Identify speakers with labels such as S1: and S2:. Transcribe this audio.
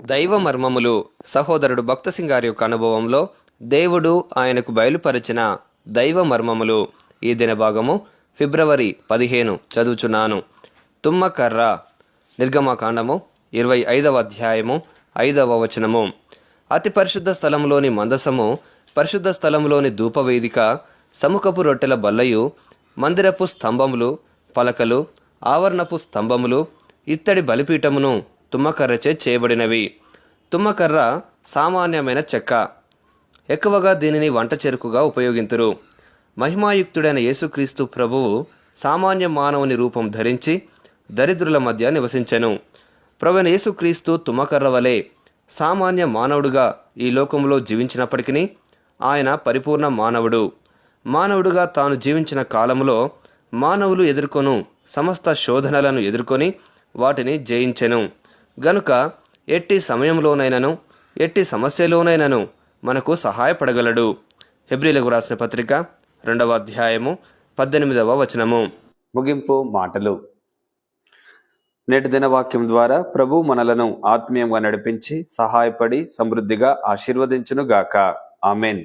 S1: దైవ మర్మములు సహోదరుడు భక్తసింగ్ గారి యొక్క అనుభవంలో దేవుడు ఆయనకు బయలుపరిచిన దైవ మర్మములు ఈ దిన భాగము ఫిబ్రవరి పదిహేను చదువుచున్నాను. తుమ్మకర్ర నిర్గమకాండము ఇరవై ఐదవ అధ్యాయము ఐదవ వచనము. అతి పరిశుద్ధ స్థలంలోని మందసము పరిశుద్ధ స్థలంలోని ధూపవేదిక సముఖపు రొట్టెల బల్లయు మందిరపు స్తంభములు పలకలు ఆవరణపు స్తంభములు ఇత్తడి బలిపీఠమును తుమ్మకర్రచే చేయబడినవి. తుమ్మకర్ర సామాన్యమైన చెక్క. ఎక్కువగా దీనిని వంట చెరుకుగా ఉపయోగింతురు. మహిమాయుక్తుడైన యేసుక్రీస్తు ప్రభువు సామాన్య మానవుని రూపం ధరించి దరిద్రుల మధ్య నివసించెను. ప్రభువైన యేసుక్రీస్తు తుమ్మకర్ర వలె సామాన్య మానవుడుగా ఈ లోకంలో జీవించినప్పటికీ ఆయన పరిపూర్ణ మానవుడు. మానవుడుగా తాను జీవించిన కాలంలో మానవులు ఎదుర్కొను సమస్త శోధనలను ఎదుర్కొని వాటిని జయించెను. గనుక ఎట్టి సమయంలోనైనను ఎట్టి సమస్యలోనైనను మనకు సహాయపడగలడు. హెబ్రిలకు రాసిన పత్రిక రెండవ అధ్యాయము పద్దెనిమిదవ వచనము.
S2: ముగింపు మాటలు. నేటి దిన వాక్యం ద్వారా ప్రభు మనలను ఆత్మీయంగా నడిపించి సహాయపడి సమృద్ధిగా ఆశీర్వదించును గాక ఆమెన్.